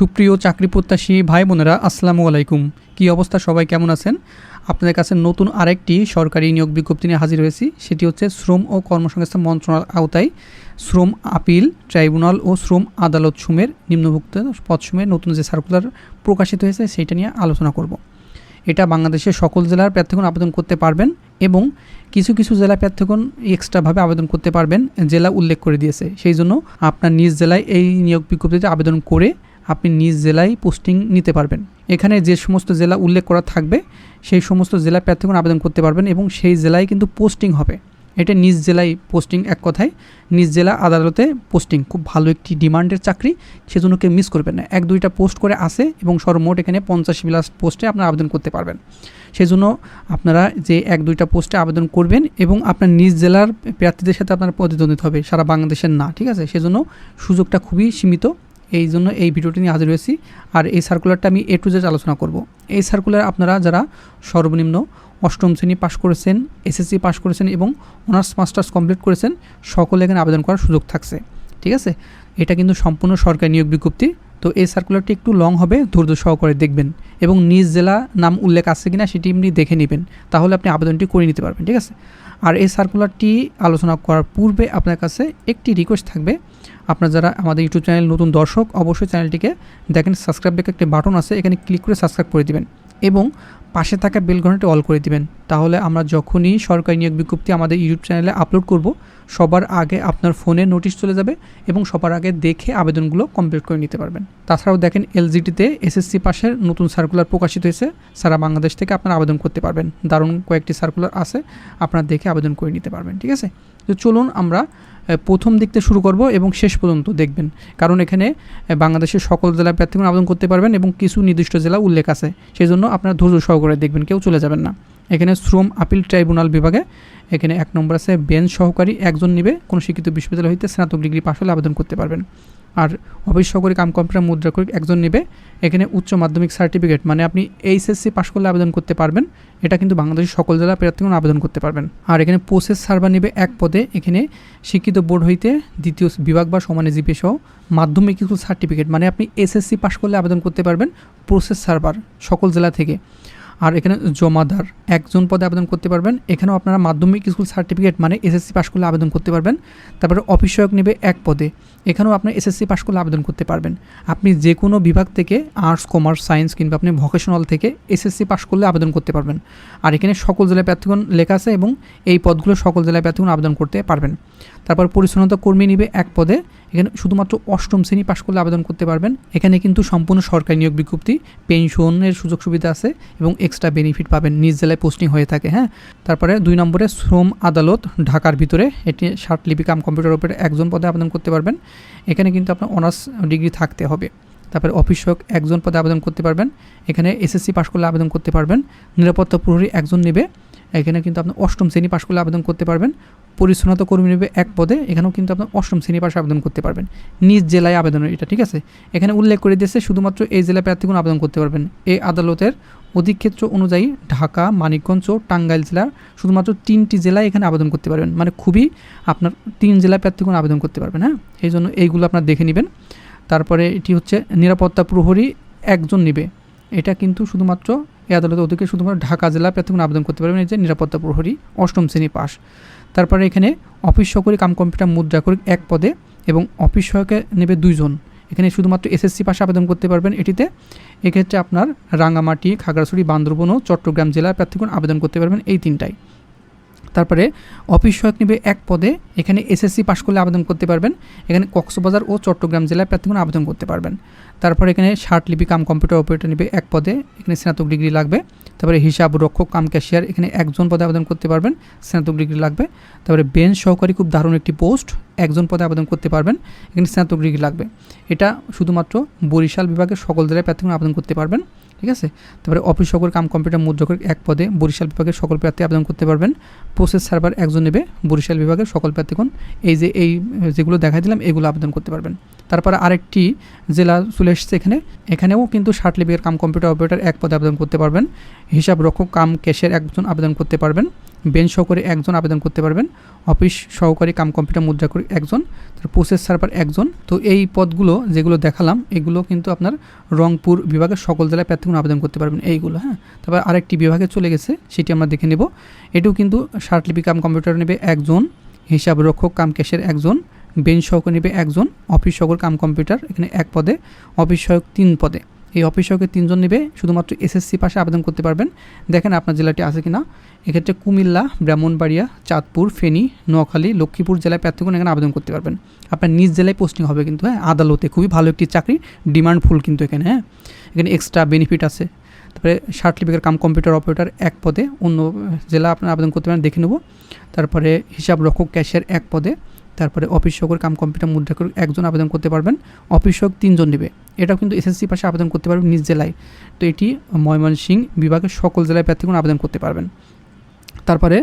সুপ্রিয় চাকরি প্রত্যাশী ভাই বোনেরা আসসালামু আলাইকুম। কি অবস্থা? সবাই কেমন আছেন? আপনাদের কাছে নতুন আরেকটি সরকারি নিয়োগ বিজ্ঞপ্তি নিয়ে হাজির হয়েছি। সেটি হচ্ছে শ্রম ও কর্মসংস্থান মন্ত্রণালয়ের আওতায় শ্রম আপিল ট্রাইব্যুনাল ও শ্রম আদালত সুমের নিম্নভুক্ত পদসমূহের নতুন যে সার্কুলার প্রকাশিত হয়েছে সেইটা নিয়ে আলোচনা করব। এটা বাংলাদেশের সকল জেলার প্রার্থীগণ আবেদন করতে পারবেন এবং কিছু কিছু জেলা প্রার্থীগণ এক্সট্রাভাবে আবেদন করতে পারবেন। জেলা উল্লেখ করে দিয়েছে। সেই জন্য আপনার নিজ জেলায় এই নিয়োগ বিজ্ঞপ্তিতে আবেদন করে আপনি নিজ জেলায় পোস্টিং নিতে পারবেন। এখানে যে সমস্ত জেলা উল্লেখ করা থাকবে, সেই সমস্ত জেলা প্রার্থীগণ আবেদন করতে পারবেন এবং সেই জেলায় কিন্তু পোস্টিং হবে। এটা নিজ জেলায় পোস্টিং এক কথায়, নিজ জেলা আদালতে পোস্টিং। খুব ভালো একটি ডিমান্ডের চাকরি, সেজন্য কেউ মিস করবেন না। এক দুইটা পোস্ট করে আসে এবং সর্বমোট এখানে পঞ্চাশ প্লাস পোস্টে আপনারা আবেদন করতে পারবেন। সেজন্য আপনারা যে এক দুইটা পোস্টে আবেদন করবেন এবং আপনার নিজ জেলার প্রার্থীদের সাথে আপনার প্রতিদ্বন্দ্বিতা হবে। সারা বাংলাদেশের না, ঠিক আছে? সেজন্য সুযোগটা খুবই সীমিত। এই জন্য এই ভিডিওটি নিয়ে হাজির হয়েছি। আর এই সার্কুলারটা আমি এ টু জেড আলোচনা করব। এই সার্কুলার আপনারা যারা সর্বনিম্ন অষ্টম শ্রেণি পাশ করেছেন এসএসসি পাশ করেছেন এবং অনার্স মাস্টার্স কমপ্লিট করেছেন, সকলে এখানে আবেদন করার সুযোগ থাকছে। ঠিক আছে? এটা কিন্তু সম্পূর্ণ সরকারি নিয়োগ বিজ্ঞপ্তি। তো এই সার্কুলারটি একটু লং হবে, ধৈর্য সহকারে দেখবেন এবং নিজ জেলা নাম উল্লেখ আছে কিনা সেটি এমনি দেখে নেবেন। তাহলে আপনি আবেদনটি করে নিতে পারবেন। ঠিক আছে? আর এই সার্কুলারটি আলোচনা করার পূর্বে আপনার কাছে একটি রিকোয়েস্ট থাকবে। আপনার যারা আমাদের ইউটিউব চ্যানেল নতুন দর্শক, অবশ্যই চ্যানেলটিকে দেখেন সাবস্ক্রাইব দেখে একটি বাটন আছে, এখানে ক্লিক করে সাবস্ক্রাইব করে দিবেন এবং পাশে থাকা বেল অল করে দিবেন। তাহলে আমরা যখনই সরকারি নিয়োগ বিজ্ঞপ্তি আমাদের ইউটিউব চ্যানেলে আপলোড করব সবার আগে আপনার ফোনে নোটিশ চলে যাবে এবং সবার আগে দেখে আবেদনগুলো কমপ্লিট করে নিতে পারবেন। তাছাড়াও দেখেন এলজিটিতে এসএসসি পাশের নতুন সার্কুলার প্রকাশিত হয়েছে। সারা বাংলাদেশ থেকে আপনারা আবেদন করতে পারবেন। দারুণ কয়েকটি সার্কুলার আছে, আপনারা দেখে আবেদন করে নিতে পারবেন, ঠিক আছে? তো চলুন আমরা প্রথম দিক থেকে শুরু করব এবং শেষ পর্যন্ত দেখবেন। কারণ এখানে বাংলাদেশের সকল জেলার প্রার্থীগণ আবেদন করতে পারবেন এবং কিছু নির্দিষ্ট জেলা উল্লেখ আছে। সেই জন্য আপনারা ধৈর্য সহকারে দেখবেন, কেউ চলে যাবেন না। এখানে শ্রম আপিল ট্রাইব্যুনাল বিভাগে, এখানে এক নম্বর আছে, বেঞ্চ সহকারী একজন নিবে, কোনো শিক্ষিত বিশ্ববিদ্যালয় হইতে স্নাতক ডিগ্রি পাশ হলে আবেদন করতে পারবেন। আর অফিস সহকারী কাম কম্পিউটার মুদ্রা করে একজন নেবে, এখানে উচ্চ মাধ্যমিক সার্টিফিকেট মানে আপনি এইচএসসি পাশ করলে আবেদন করতে পারবেন, এটা কিন্তু বাংলাদেশের সকল জেলা প্রার্থীগণ আবেদন করতে পারবেন। আর এখানে প্রসেস সার্ভার নেবে এক পদে, এখানে শিক্ষিত বোর্ড হইতে দ্বিতীয় বিভাগ বা সমানে জিপি সহ মাধ্যমিক স্কুল সার্টিফিকেট মানে আপনি এসএসসি পাশ করলে আবেদন করতে পারবেন প্রসেস সার্ভার সকল জেলা থেকে। আর এখানে জমাদার। একজন পদে আবেদন করতে পারবেন। এখানেও আপনারা মাধ্যমিক স্কুল সার্টিফিকেট মানে এসএসসি পাশ করলে আবেদন করতে পারবেন। তারপরে অফিস সহায়ক নেবে এক পদে। এখানেও আপনি এসএসসি পাশ করলে আবেদন করতে পারবেন। আপনি যে কোনো বিভাগ থেকে আর্টস কমার্স সায়েন্স কিংবা আপনি ভোকেশনাল থেকে এসএসসি পাশ করলে আবেদন করতে পারবেন। আর এখানে সকল জেলায় প্রার্থীগণ লেখা আছে এবং এই পদগুলো সকল জেলায় প্রার্থীগণ আবেদন করতে পারবেন। তারপর পরিচ্ছন্নতা কর্মী নিবে এক পদে। এখানে শুধুমাত্র অষ্টম শ্রেণি পাশ করলে আবেদন করতে পারবেন। এখানে কিন্তু সম্পূর্ণ সরকারি নিয়োগ বিজ্ঞপ্তি, পেনশনের সুযোগ সুবিধা আছে এবং এক্সট্রা বেনিফিট পাবেন, নিজ জেলায় পোস্টিং হয়ে থাকে হ্যাঁ? তারপরে দুই নম্বরে শ্রম আদালত, ঢাকার ভিতরে এটি লিপি কাম কম্পিউটার উপরে একজন পদে আবেদন করতে পারবেন। এখানে কিন্তু আপনার অনার্স ডিগ্রি থাকতে হবে। তারপরে অফিস সহায়ক একজন পদে আবেদন করতে পারবেন। এখানে এসএসসি পাশ করলে আবেদন করতে পারবেন। নিরাপত্তা প্রহরী একজন নেবে। এখানে কিন্তু আপনি অষ্টম শ্রেণি পাশ করলে আবেদন করতে পারবেন। পরিচ্ছন্নতা কর্মী নেবে এক পদে, এখানেও কিন্তু আপনার অষ্টম শ্রেণি পাশে আবেদন করতে পারবেন। নিজ জেলায় আবেদন এটা, ঠিক আছে? এখানে উল্লেখ করে দিয়েছে শুধুমাত্র এই জেলায় প্রার্থীগুলো আবেদন করতে পারবেন। এই আদালতের অধিক্ষেত্র অনুযায়ী ঢাকা, মানিকগঞ্জ ও টাঙ্গাইল জেলার শুধুমাত্র তিনটি জেলায় এখানে আবেদন করতে পারবেন। মানে খুবই আপনার তিন জেলায় প্রার্থীগুলো আবেদন করতে পারবেন হ্যাঁ? এই জন্য এইগুলো আপনার দেখে নেবেন। তারপরে এটি হচ্ছে নিরাপত্তা প্রহরী একজন নেবে। এটা কিন্তু শুধুমাত্র এই আদালতের অধিকে শুধুমাত্র ঢাকা জেলা প্রার্থীগণ আবেদন করতে পারবেন এই যে নিরাপত্তা প্রহরী অষ্টম শ্রেণি পাস তারপরে এখানে অফিস সহকারী কাম কম্পিউটার মুদ্রা করি এক পদে এবং অফিস সহায়কে নেবে দুইজন। এখানে শুধুমাত্র এসএসসি পাশে আবেদন করতে পারবেন এটিতে। এক্ষেত্রে আপনার রাঙামাটি খাগড়াছড়ি, বান্দরবন ও চট্টগ্রাম জেলার প্রার্থীগণ আবেদন করতে পারবেন এই তিনটায়। তারপরে অফিস সহায়ক নেবে এক পদে, এখানে এসএসসি পাশ করলে আবেদন করতে পারবেন। এখানে কক্সবাজার ও চট্টগ্রাম জেলায় প্রার্থীগণ আবেদন করতে পারবেন। তারপর এখানে লিপি কাম কম্পিউটার অপারেটর নেবে এক পদে, এখানে স্নাতক ডিগ্রি লাগবে। তারপরে হিসাব রক্ষক কাম ক্যাশিয়ার এখানে একজন পদে আবেদন করতে পারবেন, স্নাতক ডিগ্রি লাগবে। তারপরে বেঞ্চ সহকারী খুব দারুণ একটি পোস্ট একজন পদে আবেদন করতে পারবেন, এখানে স্নাতক ডিগ্রি লাগবে। এটা শুধুমাত্র বরিশাল বিভাগের সকল জেলায় প্রার্থীগণ আবেদন করতে পারবেন। ঠিক আছে? তারপরে অফিস সকল কাম কম্পিউটার মুদ্রকের এক পদে বরিশাল বিভাগের সকল প্রার্থী আবেদন করতে পারবেন। প্রসেস সার্ভার একজন নেবে, বরিশাল বিভাগের সকল প্রার্থীগণ। এই যে, এই যেগুলো দেখা দিলাম, এগুলো আবেদন করতে পারবেন। তারপরে আরেকটি জেলা চলে এসছে এখানে। এখানেও কিন্তু ষাট লিপির কাম কম্পিউটার অপারেটর এক পদে আবেদন করতে পারবেন। হিসাব রক্ষক কাম ক্যাশের একজন আবেদন করতে পারবেন। বেঞ্চ সহকারী একজন আবেদন করতে পারবেন। অফিস সহকারী কাম কম্পিউটার মুদ্রা করে একজন প্রসেস সার্ভার একজন। তো এই পদগুলো যেগুলো দেখালাম, এগুলো কিন্তু আপনার রংপুর বিভাগের সকল জেলায় প্রার্থীগুলো আবেদন করতে পারবেন। এইগুলো হ্যাঁ? তারপর আরেকটি বিভাগে চলে গেছে, সেটি আমরা দেখে নেব। এটাও কিন্তু শার্টলিপি কাম কম্পিউটার নেবে একজন, হিসাব রক্ষক কাম ক্যাশের একজন। বেঞ্চ সহকারী নেবে একজন অফিস সহকারী কাম কম্পিউটার এখানে এক পদে অফিস সহায়ক তিন পদে। এই অফিস সহকারী তিনজন নেবে, শুধুমাত্র এসএসসি পাশে আবেদন করতে পারবেন। দেখেন আপনার জেলাটি আছে কিনা। এক্ষেত্রে কুমিল্লা, ব্রাহ্মণবাড়িয়া, চাঁদপুর, ফেনী, নোয়াখালী, লক্ষ্মীপুর জেলায় প্রার্থীগণ এখানে আবেদন করতে পারবেন। আপনার নিজ জেলায় পোস্টিং হবে কিন্তু হ্যাঁ আদালতে। খুবই ভালো একটি চাকরি ডিমান্ডফুল কিন্তু এখানে হ্যাঁ। এখানে এক্সট্রা বেনিফিট আছে। তারপরে সার্টিফিকেট কাম কম্পিউটার অপারেটর এক পদে, অন্য জেলা আপনার আবেদন করতে পারেন, দেখে নেব। তারপরে হিসাব রক্ষক ক্যাশিয়ার এক পদে তারপরে অফিস সহকারী কাম কম্পিউটার মুদ্রা করে একজন আবেদন করতে পারবেন, অফিস সহক তিনজন নেবে। এটাও কিন্তু এসএসসি পাশে আবেদন করতে পারবেন নিজ জেলায়। তো এটি ময়মনসিংহ বিভাগের সকল জেলায় প্রার্থীগণ আবেদন করতে পারবেন। তারপরে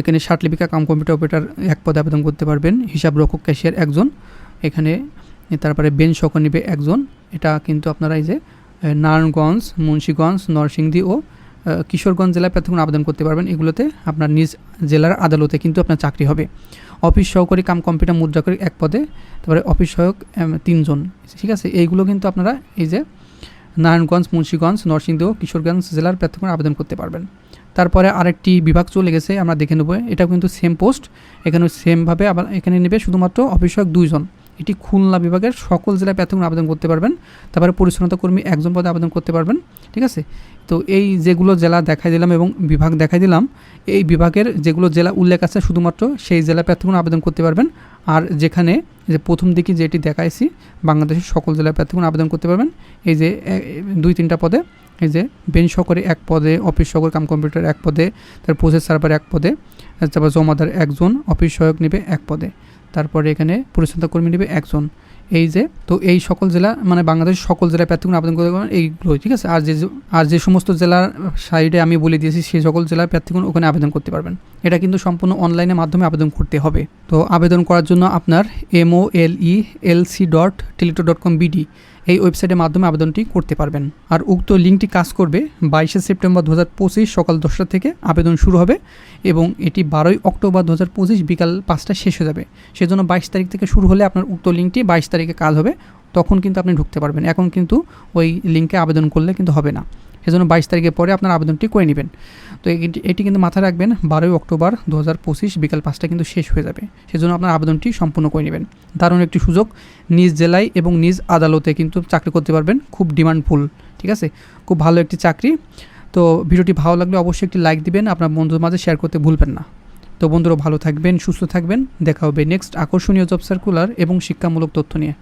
এখানে লিপিকা কাম কম্পিউটার অপারেটর এক পদে আবেদন করতে পারবেন, হিসাব রক্ষক ক্যাশিয়ার একজন। এখানে তারপরে বেঞ্চ সহকার নেবে একজন। এটা কিন্তু আপনারা এই যে নারায়ণগঞ্জ, মুন্সীগঞ্জ, নরসিংদী ও কিশোরগঞ্জ জেলায় প্রার্থীগণ আবেদন করতে পারবেন। এগুলোতে আপনার নিজ জেলার আদালতে কিন্তু আপনার চাকরি হবে। অফিস সহকারী কাম কম্পিউটার মুদ্রা করে এক পদে, তারপরে অফিস সহায়ক তিনজন। ঠিক আছে? এইগুলো কিন্তু আপনারা এই যে নারায়ণগঞ্জ, মুন্সীগঞ্জ, নরসিংদী কিশোরগঞ্জ জেলার প্রার্থীগণ আবেদন করতে পারবেন। তারপরে আরেকটি বিভাগ চলে গেছে, আমরা দেখে নেব। এটাও কিন্তু সেম পোস্ট এখানে সেমভাবে আবার এখানে নেবে শুধুমাত্র অফিস সহায়ক দুইজন। এটি খুলনা বিভাগের সকল জেলায় প্রার্থীগণ আবেদন করতে পারবেন। তারপরে পরিচ্ছন্নতা কর্মী একজন পদে আবেদন করতে পারবেন, ঠিক আছে? তো এই যেগুলো জেলা দেখাই দিলাম এবং বিভাগ দেখাই দিলাম, এই বিভাগের যেগুলো জেলা উল্লেখ আছে শুধুমাত্র সেই জেলা প্রার্থীগণ আবেদন করতে পারবেন। আর যেখানে যে প্রথম দিকে যেটি দেখাইছি, বাংলাদেশের সকল জেলায় প্রার্থীগণ আবেদন করতে পারবেন। এই যে দুই তিনটা পদে, এই যে বেঞ্চ সকরে এক পদে, অফিস সকর কাম কম্পিউটার এক পদে তার প্রসেস সার্ভার এক পদে, তারপর জমাদার একজন, অফিস সহায়ক নেবে এক পদে। তারপরে এখানে পরিচ্ছন্নতা কর্মী নেবে একজন। এই যে, তো এই সকল জেলা মানে বাংলাদেশ সকল জেলায় প্রার্থীগুলো আবেদন করতে পারবেন এইগুলো, ঠিক আছে? আর যে আর যে সমস্ত জেলার সাইডে আমি বলে দিয়েছি, সেই সকল জেলার প্রার্থীগুলো ওখানে আবেদন করতে পারবেন। এটা কিন্তু সম্পূর্ণ অনলাইনের মাধ্যমে আবেদন করতে হবে। তো আবেদন করার জন্য আপনার M O L E L C dot Teletalk dot com BD এই ওয়েবসাইটের মাধ্যমে আবেদনটি করতে পারবেন। আর উক্ত লিঙ্কটি কাজ করবে বাইশে সেপ্টেম্বর দু হাজার পঁচিশ সকাল দশটা থেকে আবেদন শুরু হবে এবং এটি বারোই অক্টোবর দু হাজার পঁচিশ বিকাল পাঁচটা শেষ হয়ে যাবে। সেজন্য বাইশ তারিখ থেকে শুরু হলে আপনার উক্ত লিঙ্কটি বাইশ তারিখে কাজ হবে, তখন কিন্তু আপনি ঢুকতে পারবেন। এখন কিন্তু ওই লিঙ্কে আবেদন করলে কিন্তু হবে না। সেজন্য বাইশ তারিখের পরে আপনার আবেদনটি করে নেবেন। তো এটি কিন্তু মাথায় রাখবেন, বারোই অক্টোবর দু হাজার পঁচিশ বিকাল পাঁচটা কিন্তু শেষ হয়ে যাবে। সেজন্য আপনার আবেদনটি সম্পূর্ণ করে নেবেন। দারুণ একটি সুযোগ, নিজ জেলায় এবং নিজ আদালতে কিন্তু চাকরি করতে পারবেন, খুব ডিমান্ডফুল, ঠিক আছে? খুব ভালো একটি চাকরি। তো ভিডিওটি ভালো লাগলে অবশ্যই একটি লাইক দিবেন, আপনার বন্ধুদের মাঝে শেয়ার করতে ভুলবেন না। তো বন্ধুরা ভালো থাকবেন, সুস্থ থাকবেন, দেখা হবে নেক্সট আকর্ষণীয় জব সার্কুলার এবং শিক্ষামূলক তথ্য নিয়ে।